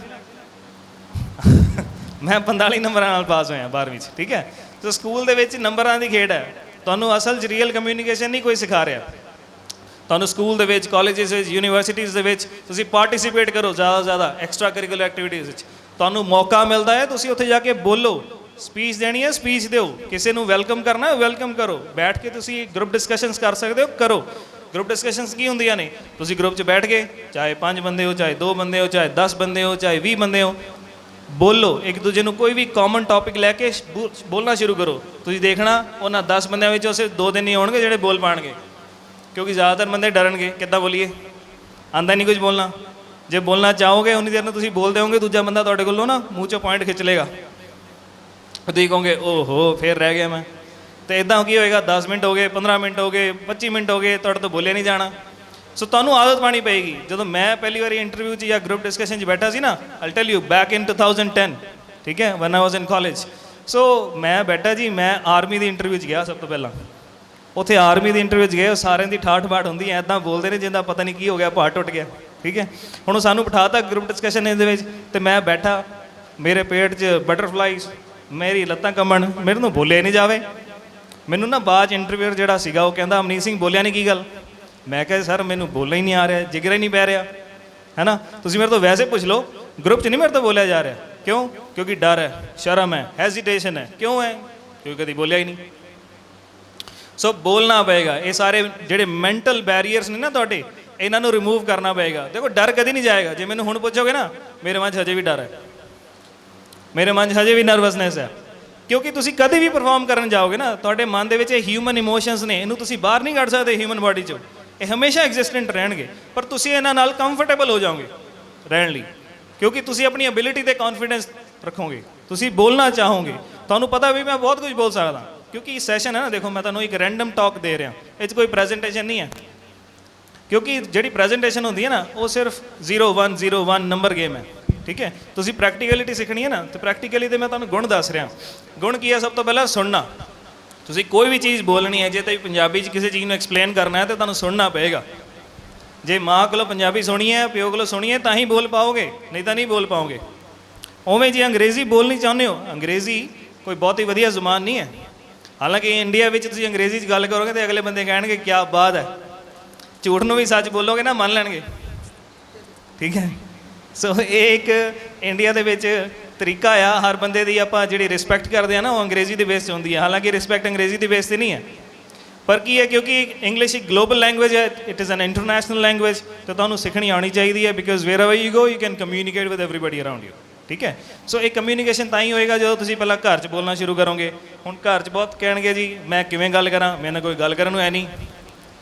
ਮੈਂ 45 ਨੰਬਰਾਂ ਨਾਲ ਪਾਸ ਹੋਇਆ 12ਵੀਂ ਚ, ਠੀਕ ਹੈ? ਸੋ ਸਕੂਲ ਦੇ ਵਿੱਚ ਨੰਬਰਾਂ ਦੀ ਖੇਡ ਹੈ। ਤੁਹਾਨੂੰ ਅਸਲ 'ਚ ਰੀਅਲ ਕਮਿਊਨੀਕੇਸ਼ਨ ਨਹੀਂ ਕੋਈ ਸਿਖਾ ਰਿਹਾ। ਤੁਹਾਨੂੰ ਸਕੂਲ ਦੇ ਵਿੱਚ ਕਾਲਜਿਸ ਵਿੱਚ ਯੂਨੀਵਰਸਿਟੀਜ਼ ਦੇ ਵਿੱਚ ਤੁਸੀਂ ਪਾਰਟਿਸਿਪੇਟ ਕਰੋ ਜ਼ਿਆਦਾ ਤੋਂ ਜ਼ਿਆਦਾ ਐਕਸਟਰਾ ਕਰਿਕੂਲਰ ਐਕਟੀਵਿਟੀਜ਼ ਵਿੱਚ। ਤੁਹਾਨੂੰ ਮੌਕਾ ਮਿਲਦਾ ਹੈ, ਤੁਸੀਂ ਉੱਥੇ ਜਾ ਕੇ ਬੋਲੋ। ਸਪੀਚ ਦੇਣੀ ਹੈ ਸਪੀਚ ਦਿਓ। ਕਿਸੇ ਨੂੰ ਵੈਲਕਮ ਕਰਨਾ ਹੈ ਵੈਲਕਮ ਕਰੋ। ਬੈਠ ਕੇ ਤੁਸੀਂ ਗਰੁੱਪ ਡਿਸਕਸ਼ਨਸ ਕਰ ਸਕਦੇ ਹੋ, ਕਰੋ। ਗਰੁੱਪ ਡਿਸਕਸ਼ਨਸ ਕੀ ਹੁੰਦੀਆਂ ਨੇ? ਤੁਸੀਂ ਗਰੁੱਪ 'ਚ ਬੈਠ ਗਏ, ਚਾਹੇ 5 ਬੰਦੇ ਹੋ, ਚਾਹੇ 2 ਬੰਦੇ ਹੋ, ਚਾਹੇ 10 ਬੰਦੇ ਹੋ, ਚਾਹੇ 20 ਬੰਦੇ ਹੋ। ਬੋਲੋ, ਇੱਕ ਦੂਜੇ ਨੂੰ ਕੋਈ ਵੀ ਕਾਮਨ ਟੌਪਿਕ ਲੈ ਕੇ ਬੋ- ਬੋਲਣਾ ਸ਼ੁਰੂ ਕਰੋ। ਤੁਸੀਂ ਦੇਖਣਾ, ਉਹਨਾਂ 10 ਬੰਦਿਆਂ ਵਿੱਚੋਂ ਸਿਰਫ ਦੋ ਦਿਨ ਹੀ ਹੋਣਗੇ ਜਿਹੜੇ ਬੋਲ ਪਾਣਗੇ। ਕਿਉਂਕਿ ਜ਼ਿਆਦਾਤਰ ਬੰਦੇ ਡਰਨਗੇ, ਕਿੱਦਾਂ ਬੋਲੀਏ? ਆਂਦਾ ਨਹੀਂ ਕੁਝ ਬੋਲਣਾ। ਜੇ ਬੋਲਣਾ ਚਾਹੋਗੇ, ਉਨੀ ਦੇਰ ਨੂੰ ਤੁਸੀਂ ਬੋਲ ਹੋਗੇ ਦੂਜਾ ਬੰਦਾ ਤੁਹਾਡੇ ਕੋਲੋਂ ਨਾ ਮੂੰਹ ਚੋਂ ਪੁਆਇੰਟ ਖਿੱਚ ਲੇਗਾ ਤੁਸੀਂ ਕਹੋਗੇ, ਓਹੋ, ਫੇਰ ਰਹਿ ਗਿਆ ਮੈਂ। ਤੇ ਇਦਾਂ ਕੀ ਹੋਏਗਾ? 10 ਮਿੰਟ ਹੋ ਗਏ 15 ਮਿੰਟ ਹੋ ਗਏ 25 ਮਿੰਟ ਹੋ ਗਏ, ਤੁਹਾਡੇ ਤੋਂ ਬੋਲਿਆ ਨਹੀਂ ਜਾਣਾ। ਸੋ ਤੁਹਾਨੂੰ ਆਦਤ ਪਾਣੀ ਪਏਗੀ। ਜਦੋਂ ਮੈਂ ਪਹਿਲੀ ਵਾਰੀ ਇੰਟਰਵਿਊ 'ਚ ਜਾਂ ਗਰੁੱਪ ਡਿਸਕਸ਼ਨ 'ਚ ਬੈਠਾ ਸੀ ਨਾ I tell you back in 2010 ਠੀਕ ਹੈ ਵਨ ਆਈ ਵਾਸ ਇਨ ਕਾਲਜ ਸੋ ਮੈਂ ਬੈਠਾ ਜੀ, ਮੈਂ ਆਰਮੀ ਦੀ ਇੰਟਰਵਿਊ 'ਚ ਗਿਆ ਸਭ ਤੋਂ ਪਹਿਲਾਂ। ਉੱਥੇ ਆਰਮੀ ਦੀ ਇੰਟਰਵਿਊ 'ਚ ਗਏ, ਉਹ ਸਾਰਿਆਂ ਦੀ ਠਾਠ ਬਾਠ ਹੁੰਦੀ ਐ ਐਦਾਂ ਬੋਲਦੇ ਨੇ ਜਿੰਦਾ ਪਤਾ ਨਹੀਂ ਕੀ ਹੋ ਗਿਆ, ਪਹਾੜ ਟੁੱਟ ਗਿਆ, ਠੀਕ ਹੈ। ਹੁਣ ਉਹ ਸਾਨੂੰ ਬਿਠਾਤਾ ਗਰੁੱਪ ਡਿਸਕਸ਼ਨ ਦੇ ਵਿੱਚ, ਤੇ ਮੈਂ ਬੈਠਾ, ਮੇਰੇ ਪੇਟ 'ਚ ਬਟਰਫਲਾਈਜ਼ ਮੇਰੀ ਲੱਤਾਂ ਕੰਬਣ, ਮੇਰੇ ਨੂੰ ਬੋਲਿਆ ਨਹੀਂ ਜਾਵੇ। ਮੈਨੂੰ ਨਾ ਬਾਅਦ ਇੰਟਰਵਿਊਅਰ ਜਿਹੜਾ ਸੀਗਾ, ਉਹ ਕਹਿੰਦਾ, ਅਮਨੀਤ ਸਿੰਘ, ਬੋਲਿਆ ਨਹੀਂ ਕੀ ਗੱਲ? ਮੈਂ ਕਿਹਾ, ਸਰ, ਮੈਨੂੰ ਬੋਲਣਾ ਹੀ ਨਹੀਂ ਆ ਰਿਹਾ, ਜਿਗਰਾ ਹੀ ਨਹੀਂ ਪੈ ਰਿਹਾ। ਹੈਨਾ? ਤੁਸੀਂ ਮੇਰੇ ਤੋਂ ਵੈਸੇ ਪੁੱਛ ਲਓ ਗਰੁੱਪ 'ਚ ਨਹੀਂ ਮੇਰੇ ਤੋਂ ਬੋਲਿਆ ਜਾ ਰਿਹਾ। ਕਿਉਂ? ਕਿਉਂਕਿ ਡਰ ਹੈ, ਸ਼ਰਮ ਹੈ ਹੈਜ਼ਿਟੇਸ਼ਨ ਹੈ। ਕਿਉਂ ਹੈ? ਕਿਉਂਕਿ ਕਦੀ ਬੋਲਿਆ ਹੀ ਨਹੀਂ। ਸੋ ਬੋਲਣਾ ਪਏਗਾ। ਇਹ ਸਾਰੇ ਜਿਹੜੇ ਮੈਂਟਲ ਬੈਰੀਅਰਸ ਨੇ ਨਾ ਤੁਹਾਡੇ, ਇਹਨਾਂ ਨੂੰ ਰਿਮੂਵ ਕਰਨਾ ਪਏਗਾ। ਦੇਖੋ, ਡਰ ਕਦੀ ਨਹੀਂ ਜਾਏਗਾ। ਜੇ ਮੈਨੂੰ ਹੁਣ ਪੁੱਛੋਗੇ ਨਾ, ਮੇਰੇ ਮਨ 'ਚ ਹਜੇ ਵੀ ਡਰ ਹੈ। ਮੇਰੇ ਮਨ 'ਚ ਹਜੇ ਵੀ ਨਰਵਸਨੈਸ ਹੈ। ਕਿਉਂਕਿ ਤੁਸੀਂ ਕਦੇ ਵੀ ਪਰਫਾਰਮ ਕਰਨ ਜਾਓਗੇ ਨਾ, ਤੁਹਾਡੇ ਮਨ ਦੇ ਵਿੱਚ ਇਹ ਹਿਊਮਨ ਇਮੋਸ਼ਨਸ ਨੇ, ਇਹਨੂੰ ਤੁਸੀਂ ਬਾਹਰ ਨਹੀਂ ਕੱਢ ਸਕਦੇ ਹਿਊਮਨ ਬਾਡੀ 'ਚੋਂ। ਇਹ ਹਮੇਸ਼ਾ ਐਗਜ਼ਿਸਟੈਂਟ ਰਹਿਣਗੇ। ਪਰ ਤੁਸੀਂ ਇਹਨਾਂ ਨਾਲ ਕੰਫਰਟੇਬਲ ਹੋ ਜਾਓਗੇ ਰਹਿਣ ਲਈ। ਕਿਉਂਕਿ ਤੁਸੀਂ ਆਪਣੀ ਅਬਿਲਿਟੀ ਤੇ ਕੌਨਫੀਡੈਂਸ ਰੱਖੋਗੇ। ਤੁਸੀਂ ਬੋਲਣਾ ਚਾਹੋਗੇ। ਤੁਹਾਨੂੰ ਪਤਾ ਵੀ ਮੈਂ ਬਹੁਤ ਕੁਝ ਬੋਲ ਸਕਦਾ। ਕਿਉਂਕਿ ਇਹ ਸੈਸ਼ਨ ਹੈ ਨਾ, ਦੇਖੋ, ਮੈਂ ਤੁਹਾਨੂੰ ਇੱਕ ਰੈਂਡਮ ਟਾਕ ਦੇ ਰਿਹਾ। ਇਹ 'ਚ ਕੋਈ ਪ੍ਰੈਜੈਂਟੇਸ਼ਨ ਨਹੀਂ ਹੈ। ਕਿਉਂਕਿ ਜਿਹੜੀ ਪ੍ਰੈਜੈਂਟੇਸ਼ਨ ਹੁੰਦੀ ਹੈ ਨਾ, ਉਹ ਸਿਰਫ 0101 ਨੰਬਰ ਗੇਮ ਹੈ। ਠੀਕ ਹੈ? ਤੁਸੀਂ ਪ੍ਰੈਕਟੀਕੈਲਿਟੀ ਸਿੱਖਣੀ ਹੈ ਨਾ, ਤੇ ਪ੍ਰੈਕਟੀਕਲੀ ਤੇ ਮੈਂ ਤੁਹਾਨੂੰ ਗੁਣ ਦੱਸ ਰਿਹਾ। ਗੁਣ ਕੀ ਹੈ? ਸਭ ਤੋਂ ਪਹਿਲਾਂ ਸੁਣਨਾ। ਤੁਸੀਂ ਕੋਈ ਵੀ ਚੀਜ਼ ਬੋਲਣੀ ਹੈ, ਜੇ ਤਾਂ ਪੰਜਾਬੀ 'ਚ ਕਿਸੇ ਚੀਜ਼ ਨੂੰ ਐਕਸਪਲੇਨ ਕਰਨਾ ਹੈ, ਤਾਂ ਤੁਹਾਨੂੰ ਸੁਣਨਾ ਪਏਗਾ। ਜੇ ਮਾਂ ਕੋਲੋਂ ਪੰਜਾਬੀ ਸੁਣੀ ਹੈ, ਪਿਓ ਕੋਲੋਂ ਸੁਣੀ ਹੈ, ਤਾਂ ਹੀ ਬੋਲ ਪਾਓਗੇ, ਨਹੀਂ ਤਾਂ ਨਹੀਂ ਬੋਲ ਪਾਓਗੇ। ਉਵੇਂ ਜੇ ਅੰਗਰੇਜ਼ੀ ਬੋਲਣੀ ਚਾਹੁੰਦੇ ਹੋ, ਅੰਗਰੇਜ਼ੀ ਕੋਈ ਬਹੁਤ ਹੀ ਵਧੀਆ ਜ਼ੁਬਾਨ ਨਹੀਂ ਹੈ। ਹਾਲਾਂਕਿ ਇੰਡੀਆ ਵਿੱਚ ਤੁਸੀਂ ਅੰਗਰੇਜ਼ੀ 'ਚ ਗੱਲ ਕਰੋਗੇ, ਤੇ ਅਗਲੇ ਬੰਦੇ ਕਹਿਣਗੇ ਕੀ ਬਾਤ ਹੈ। ਝੂਠ ਨੂੰ ਵੀ ਸੱਚ ਬੋਲੋਗੇ ਨਾ, ਮੰਨ ਲੈਣਗੇ। ਠੀਕ ਹੈ? ਸੋ ਇਹ ਇੱਕ ਇੰਡੀਆ ਦੇ ਵਿੱਚ ਤਰੀਕਾ ਆ, ਹਰ ਬੰਦੇ ਦੀ ਆਪਾਂ ਜਿਹੜੀ ਰਿਸਪੈਕਟ ਕਰਦੇ ਆ ਨਾ, ਉਹ ਅੰਗਰੇਜ਼ੀ ਦੇ ਬੇਸ 'ਤੇ ਹੁੰਦੀ ਹੈ ਹਾਲਾਂਕਿ ਰਿਸਪੈਕਟ ਅੰਗਰੇਜ਼ੀ ਦੇ ਬੇਸ 'ਤੇ ਨਹੀਂ ਹੈ ਪਰ ਕੀ ਹੈ ਕਿਉਂਕਿ ਇੰਗਲਿਸ਼ ਇੱਕ ਗਲੋਬਲ ਲੈਂਗੁਏਜ ਹੈ it is an international language ਤਾਂ ਤੁਹਾਨੂੰ ਸਿੱਖਣੀ ਆਉਣੀ ਚਾਹੀਦੀ ਹੈ because wherever you go you can communicate with everybody around you ਠੀਕ ਹੈ? ਸੋ ਇਹ ਕਮਿਊਨੀਕੇਸ਼ਨ ਤਾਂ ਹੀ ਹੋਏਗਾ ਜਦੋਂ ਤੁਸੀਂ ਪਹਿਲਾਂ ਘਰ 'ਚ ਬੋਲਣਾ ਸ਼ੁਰੂ ਕਰੋਗੇ। ਹੁਣ ਘਰ 'ਚ ਬਹੁਤ ਕਹਿਣਗੇ ਜੀ, ਮੈਂ ਕਿਵੇਂ ਗੱਲ ਕਰਾਂ? ਮੇਰੇ ਨਾਲ ਕੋਈ ਗੱਲ ਕਰਨ ਨੂੰ ਹੈ ਨਹੀਂ।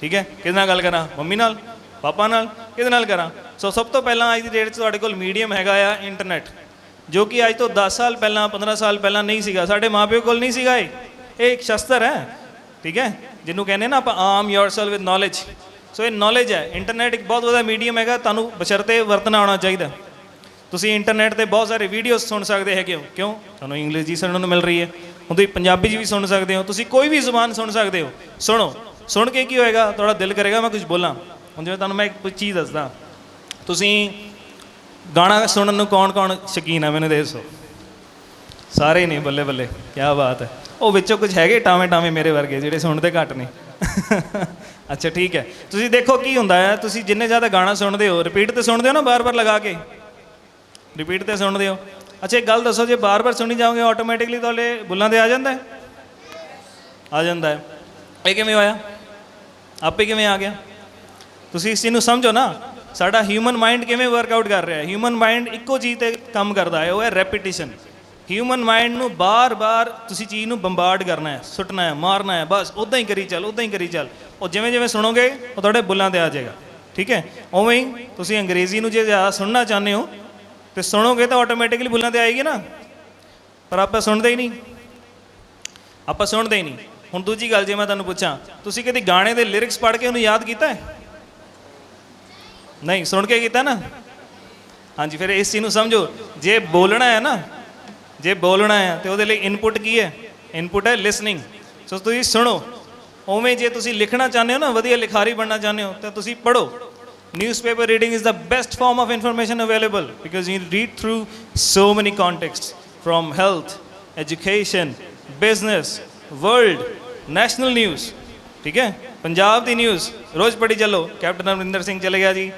ਠੀਕ ਹੈ? ਕਿਹਦੇ ਨਾਲ ਗੱਲ ਕਰਾਂ? ਮੰਮੀ ਨਾਲ? ਪਾਪਾ ਨਾਲ? ਕਿਹਦੇ ਨਾਲ ਕਰਾਂ? ਸੋ ਸਭ ਤੋਂ ਪਹਿਲਾਂ ਅੱਜ ਦੀ ਡੇਟ 'ਚ ਤੁਹਾਡੇ ਕੋਲ ਮੀਡੀਅਮ ਹੈਗਾ ਆ ਇੰਟਰਨੈਟ ਜੋ ਕਿ ਅੱਜ ਤੋਂ 10 ਸਾਲ ਪਹਿਲਾਂ 15 ਸਾਲ ਪਹਿਲਾਂ ਨਹੀਂ ਸੀਗਾ। ਸਾਡੇ ਮਾਪਿਓ ਕੋਲ ਨਹੀਂ ਸੀਗਾ ਇਹ। ਇਹ ਇੱਕ ਸ਼ਸਤਰ ਹੈ, ਠੀਕ ਹੈ? ਜਿਹਨੂੰ ਕਹਿੰਦੇ ਨਾ ਆਪਾਂ arm yourself with knowledge so ਇਹ ਨੌਲੇਜ ਹੈ। ਇੰਟਰਨੈਟ ਇੱਕ ਬਹੁਤ ਵੱਡਾ ਮੀਡੀਅਮ ਹੈਗਾ। ਤੁਹਾਨੂੰ ਬਸ਼ਰਤੇ ਵਰਤਣਾ ਆਉਣਾ ਚਾਹੀਦਾ। ਤੁਸੀਂ ਇੰਟਰਨੈਟ ਤੇ ਬਹੁਤ ਸਾਰੇ ਵੀਡੀਓਜ਼ ਸੁਣ ਸਕਦੇ ਹੈਗੇ ਹੋ। ਕਿਉਂ? ਤੁਹਾਨੂੰ ਇੰਗਲਿਸ਼ ਜੀ ਸੁਣਨ ਨੂੰ ਮਿਲ ਰਹੀ ਹੈ। ਹੁਣ ਤੁਸੀਂ ਪੰਜਾਬੀ ਜੀ ਵੀ ਸੁਣ ਸਕਦੇ ਹੋ। ਤੁਸੀਂ ਕੋਈ ਵੀ ਜ਼ੁਬਾਨ ਸੁਣ ਸਕਦੇ ਹੋ। ਸੁਣੋ। ਸੁਣ ਕੇ ਕੀ ਹੋਏਗਾ? ਤੁਹਾਡਾ ਦਿਲ ਕਰੇਗਾ, ਮੈਂ ਕੁਝ ਬੋਲਾਂ। ਹੁਣ ਜਿਵੇਂ ਤੁਹਾਨੂੰ ਮੈਂ ਇੱਕ ਚੀਜ਼ ਦੱਸਦਾ। ਤੁਸੀਂ ਗਾਣਾ ਸੁਣਨ ਨੂੰ ਕੌਣ ਕੌਣ ਸ਼ਕੀਨ ਹੈ ਮੈਨੂੰ ਦੱਸੋ ਸਾਰੇ ਨੇ ਬੱਲੇ ਬੱਲੇ ਕੀ ਬਾਤ ਹੈ। ਉਹ ਵਿੱਚੋਂ ਕੁਝ ਹੈਗੇ ਟਾਵੇਂ ਟਾਵੇਂ ਮੇਰੇ ਵਰਗੇ ਜਿਹੜੇ ਸੁਣਦੇ ਘੱਟ ਨੇ। ਅੱਛਾ, ਠੀਕ ਹੈ। ਤੁਸੀਂ ਦੇਖੋ ਕੀ ਹੁੰਦਾ ਹੈ, ਤੁਸੀਂ ਜਿੰਨੇ ਜ਼ਿਆਦਾ ਗਾਣਾ ਸੁਣਦੇ ਹੋ ਰਿਪੀਟ ਤੇ ਸੁਣਦੇ ਹੋ ਨਾ ਬਾਰ-ਬਾਰ ਲਗਾ ਕੇ? ਰਿਪੀਟ ਤੇ ਸੁਣਦੇ ਹੋ। ਅੱਛਾ, ਇੱਕ ਗੱਲ ਦੱਸੋ, ਜੇ ਬਾਰ-ਬਾਰ ਸੁਣੀ ਜਾਓਗੇ ਆਟੋਮੈਟਿਕਲੀ ਤੁਹਾਡੇ ਬੁੱਲਾਂ ਤੇ ਆ ਜਾਂਦਾ ਹੈ? ਆ ਜਾਂਦਾ ਹੈ। ਇਹ ਕਿਵੇਂ ਹੋਇਆ? ਆਪੇ ਕਿਵੇਂ ਆ ਗਿਆ? ਤੁਸੀਂ ਇਸ ਚੀਜ਼ ਨੂੰ ਸਮਝੋ ਨਾ। ਸਾਡਾ ਹਿਊਮਨ ਮਾਈਂਡ ਕਿਵੇਂ ਵਰਕਆਊਟ ਕਰ ਰਿਹਾ ਹੈ? ਹਿਊਮਨ ਮਾਈਂਡ ਇੱਕੋ ਚੀਜ਼ ਤੇ ਕੰਮ ਕਰਦਾ ਹੈ, ਉਹ ਹੈ ਰੈਪੀਟੀਸ਼ਨ ਹਿਊਮਨ ਮਾਈਂਡ ਨੂੰ ਬਾਰ-ਬਾਰ ਤੁਸੀਂ ਚੀਜ਼ ਨੂੰ ਬੰਬਾਰਡ ਕਰਨਾ ਹੈ, ਸੁੱਟਣਾ ਹੈ, ਮਾਰਨਾ ਹੈ, ਬਸ ਉਦਾਂ ਹੀ ਕਰੀ ਚੱਲ ਉਦਾਂ ਹੀ ਕਰੀ ਚੱਲ। ਉਹ ਜਿਵੇਂ ਜਿਵੇਂ ਸੁਣੋਗੇ, ਉਹ ਤੁਹਾਡੇ ਬੁੱਲਾਂ ਤੇ ਆ ਜਾਏਗਾ, ਠੀਕ ਹੈ? ਉਵੇਂ ਹੀ ਤੁਸੀਂ ਅੰਗਰੇਜ਼ੀ ਨੂੰ ਜੇ ਜ਼ਿਆਦਾ ਸੁਣਨਾ ਚਾਹੁੰਦੇ ਹੋ, ਤੇ ਸੁਣੋਗੇ ਤਾਂ ਆਟੋਮੈਟਿਕਲੀ ਬੁੱਲਾਂ ਤੇ ਆਏਗੀ ਨਾ। ਪਰ ਆਪਾਂ ਸੁਣਦੇ ਹੀ ਨਹੀਂ। ਆਪਾਂ ਸੁਣਦੇ ਹੀ ਨਹੀਂ। ਹੁਣ ਦੂਜੀ ਗੱਲ ਜੇ ਮੈਂ ਤੁਹਾਨੂੰ ਪੁੱਛਾਂ, ਤੁਸੀਂ ਕਦੀ ਗਾਣੇ ਦੇ ਲਿਰਿਕਸ ਪੜ੍ਹ ਕੇ ਉਹਨੂੰ ਯਾਦ ਕੀਤਾ ਹੈ? ਨਹੀਂ ਸੁਣ ਕੇ ਕੀਤਾ ਨਾ ਹਾਂਜੀ ਫਿਰ ਇਸ ਚੀਜ਼ ਨੂੰ ਸਮਝੋ ਜੇ ਬੋਲਣਾ ਹੈ ਨਾ ਜੇ ਬੋਲਣਾ ਹੈ ਤੇ ਉਹਦੇ ਲਈ ਇਨਪੁਟ ਕੀ ਹੈ ਇਨਪੁਟ ਹੈ ਲਿਸਨਿੰਗ ਸੋ ਤੁਸੀਂ ਸੁਣੋ ਉਵੇਂ ਜੇ ਤੁਸੀਂ ਲਿਖਣਾ ਚਾਹੁੰਦੇ ਹੋ ਨਾ ਵਧੀਆ ਲਿਖਾਰੀ ਬਣਨਾ ਚਾਹੁੰਦੇ ਹੋ ਤਾਂ ਤੁਸੀਂ ਪੜੋ newspaper reading is the best form of information available because you read through so many contexts from health education business world national news ਠੀਕ ਹੈ ਪੰਜਾਬ ਦੀ ਨਿਊਜ਼ ਰੋਜ਼ ਪੜ੍ਹੀ ਚੱਲੋ ਕੈਪਟਨ ਅਮਰਿੰਦਰ ਸਿੰਘ ਚਲੇ ਗਿਆ ਜੀ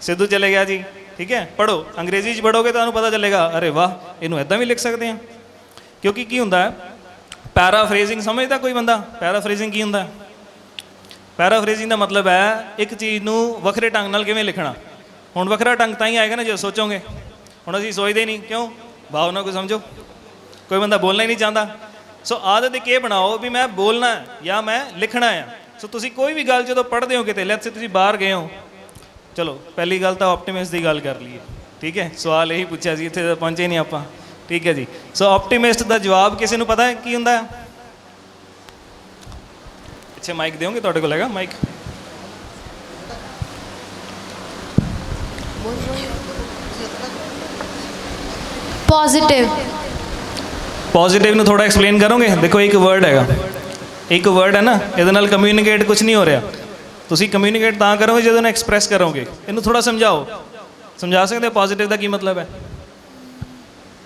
ਸਿੱਧੂ ਚਲੇ ਗਿਆ ਜੀ, ਠੀਕ ਹੈ? ਪੜੋ ਅੰਗਰੇਜ਼ੀ 'ਚ ਪੜੋਗੇ ਤੁਹਾਨੂੰ ਪਤਾ ਚੱਲੇਗਾ, ਅਰੇ ਵਾਹ, ਇਹਨੂੰ ਐਦਾਂ ਵੀ ਲਿਖ ਸਕਦੇ ਆ ਕਿਉਂਕਿ ਕੀ ਹੁੰਦਾ ਹੈ? ਪੈਰਾਫਰੇਜ਼ਿੰਗ ਸਮਝਦਾ ਕੋਈ ਬੰਦਾ? ਪੈਰਾਫਰੇਜ਼ਿੰਗ ਕੀ ਹੁੰਦਾ ਪੈਰਾਫਰੇਜ਼ਿੰਗ ਦਾ ਮਤਲਬ ਹੈ ਇੱਕ ਚੀਜ਼ ਨੂੰ ਵੱਖਰੇ ਢੰਗ ਨਾਲ ਕਿਵੇਂ ਲਿਖਣਾ? ਹੁਣ ਵੱਖਰਾ ਢੰਗ ਤਾਂ ਹੀ ਆਏਗਾ ਨਾ ਜੇ ਸੋਚੋਗੇ। ਹੁਣ ਅਸੀਂ ਸੋਚਦੇ ਨਹੀਂ, ਕਿਉਂ? ਭਾਵਨਾ ਕੋ ਸਮਝੋ। ਕੋਈ ਬੰਦਾ ਬੋਲਣਾ ਹੀ ਨਹੀਂ ਚਾਹੁੰਦਾ। ਸੋ ਆਦਤ ਇੱਕ ਇਹ ਬਣਾਓ ਵੀ ਮੈਂ ਬੋਲਣਾ ਜਾਂ ਮੈਂ ਲਿਖਣਾ ਆ ਸੋ ਤੁਸੀਂ ਕੋਈ ਵੀ ਗੱਲ ਜਦੋਂ ਪੜ੍ਹਦੇ ਹੋ ਕਿਤੇ ਲੈਟਸ ਸੇ ਤੁਸੀਂ ਬਾਹਰ ਗਏ ਹੋ ਚਲੋ ਪਹਿਲੀ ਗੱਲ ਤਾਂ ਆਪਟੀਮਿਸਟ ਦੀ ਗੱਲ ਕਰ ਲਈਏ। ਠੀਕ ਹੈ? ਸਵਾਲ ਇਹੀ ਪੁੱਛਿਆ ਸੀ ਇੱਥੇ ਤਾਂ ਪਹੁੰਚੇ ਨਹੀਂ ਆਪਾਂ। ਠੀਕ ਹੈ ਜੀ। ਸੋ ਆਪਟੀਮਿਸਟ ਦਾ ਜਵਾਬ ਕਿਸੇ ਨੂੰ ਪਤਾ ਹੈ? ਕੀ ਹੁੰਦਾ ਹੈ? ਪਿੱਛੇ ਮਾਈਕ ਦਿਓਗੇ? ਤੁਹਾਡੇ ਕੋਲ ਹੈਗਾ ਮਾਈਕ ਪੋਜ਼ਿਟਿਵ ਪੋਜ਼ਿਟਿਵ ਨੂੰ ਥੋੜਾ ਐਕਸਪਲੇਨ ਕਰੋਗੇ? ਦੇਖੋ ਇੱਕ ਵਰਡ ਹੈਗਾ। ਇੱਕ ਵਰਡ ਹੈ ਨਾ ਇਹਦੇ ਨਾਲ ਕਮਿਊਨੀਕੇਟ ਕੁਝ ਨਹੀਂ ਹੋ ਰਿਹਾ। ਤੁਸੀਂ ਕਮਿਊਨੀਕੇਟ ਤਾਂ ਕਰੋਗੇ ਜਦੋਂ ਇਹਨੂੰ ਐਕਸਪ੍ਰੈਸ ਕਰੋਗੇ। ਇਹਨੂੰ ਥੋੜਾ ਸਮਝਾਓ। ਸਮਝਾ ਸਕਦੇ ਹੋ? ਪੋਜ਼ਿਟਿਵ ਦਾ ਕੀ ਮਤਲਬ ਹੈ?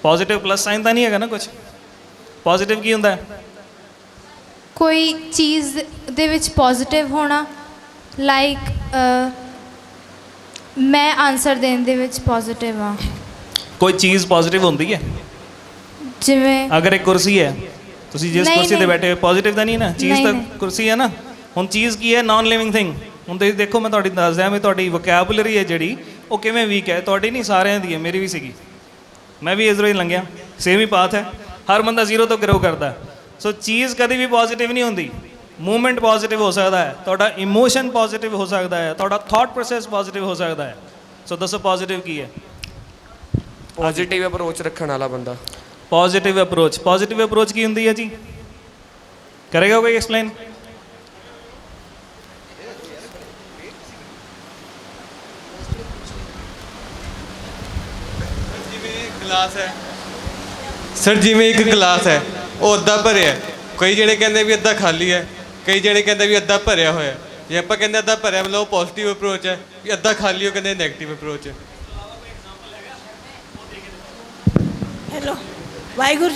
ਪੋਜ਼ਿਟਿਵ ਪਲੱਸ ਸਾਈਨ ਤਾਂ ਨਹੀਂ ਹੈਗਾ ਨਾ ਕੁਝ ਪੋਜ਼ਿਟਿਵ ਕੀ ਹੁੰਦਾ ਹੈ? ਕੋਈ ਚੀਜ਼ ਦੇ ਵਿੱਚ ਪੋਜ਼ਿਟਿਵ ਹੋਣਾ ਲਾਈਕ ਮੈਂ ਆਨਸਰ ਦੇਣ ਦੇ ਵਿੱਚ ਪੋਜ਼ਿਟਿਵ ਆ ਕੋਈ ਚੀਜ਼ ਪੋਜ਼ਿਟਿਵ ਹੁੰਦੀ ਹੈ? ਜਿਵੇਂ ਅਗਰ ਇੱਕ ਕੁਰਸੀ ਹੈ ਤੁਸੀਂ ਜਿਸ ਨਹੀਂ, ਕੁਰਸੀ ਤੇ ਨਹੀਂ। ਬੈਠੇ ਹੋ ਪੋਜ਼ਿਟਿਵ ਤਾਂ ਨਹੀਂ ਨਾ? ਚੀਜ਼ ਨਹੀਂ, ਤਾਂ ਨਹੀਂ। ਕੁਰਸੀ ਹੈ ਨਾ? ਹੁਣ ਚੀਜ਼ ਕੀ ਹੈ? ਨਾਨ ਲਿਵਿੰਗ ਥਿੰਗ ਹੁਣ ਤੁਸੀਂ ਦੇਖੋ ਮੈਂ ਤੁਹਾਡੀ ਦੱਸਦਾ ਮੈਂ ਤੁਹਾਡੀ ਵੋਕੈਬੂਲਰੀ ਹੈ ਜਿਹੜੀ ਉਹ ਕਿਵੇਂ ਵੀਕ ਹੈ? ਤੁਹਾਡੀ ਨਹੀਂ ਸਾਰਿਆਂ ਦੀ ਹੈ ਮੇਰੀ ਵੀ ਸੀਗੀ। ਮੈਂ ਵੀ ਇਜ਼ਰੋ ਹੀ ਲੰਘਿਆ। ਸੇਮ ਹੀ ਪਾਥ ਹੈ। ਹਰ ਬੰਦਾ ਜ਼ੀਰੋ ਤੋਂ ਗਰੋ ਕਰਦਾ। ਸੋ ਚੀਜ਼ ਕਦੇ ਵੀ ਪੋਜ਼ਿਟਿਵ ਨਹੀਂ ਹੁੰਦੀ। ਮੂਵਮੈਂਟ ਪੋਜ਼ਿਟਿਵ ਹੋ ਸਕਦਾ ਹੈ। ਤੁਹਾਡਾ ਇਮੋਸ਼ਨ ਪੋਜ਼ਿਟਿਵ ਹੋ ਸਕਦਾ ਹੈ। ਤੁਹਾਡਾ ਥਾਟ ਪ੍ਰੋਸੈਸ ਪੋਜ਼ਿਟਿਵ ਹੋ ਸਕਦਾ ਹੈ। ਸੋ ਦੱਸੋ ਪੋਜ਼ਿਟਿਵ ਕੀ ਹੈ? ਪੋਜ਼ਿਟਿਵ ਅਪਰੋਚ ਰੱਖਣ ਵਾਲਾ ਬੰਦਾ। ਪੋਜ਼ਿਟਿਵ ਅਪਰੋਚ ਪੋਜ਼ਿਟਿਵ ਅਪਰੋਚ ਕੀ ਹੁੰਦੀ ਹੈ ਜੀ? ਕਰੇਗਾ ਕੋਈ ਐਕਸਪਲੇਨ ਜਿਵੇਂ ਗਲਾਸ ਹੈ ਸਰ ਜਿਵੇਂ ਇੱਕ ਗਲਾਸ ਹੈ, ਉਹ ਅੱਧਾ ਭਰਿਆ ਹੈ। ਕਈ ਜਿਹੜੇ ਕਹਿੰਦੇ ਵੀ ਅੱਧਾ ਖਾਲੀ ਹੈ, ਕਈ ਜਿਹੜੇ ਕਹਿੰਦੇ ਵੀ ਅੱਧਾ ਭਰਿਆ ਹੋਇਆ ਹੈ। ਜੇ ਆਪਾਂ ਕਹਿੰਦੇ ਅੱਧਾ ਭਰਿਆ, ਮਤਲਬ ਉਹ ਪੋਜ਼ਿਟਿਵ ਅਪਰੋਚ ਹੈ, ਵੀ ਅੱਧਾ ਖਾਲੀ, ਉਹ ਕਹਿੰਦੇ ਨੈਗੇਟਿਵ ਅਪਰੋਚ ਹੈ ਹੈਲੋ ਵਾਹਿਗੁਰੂ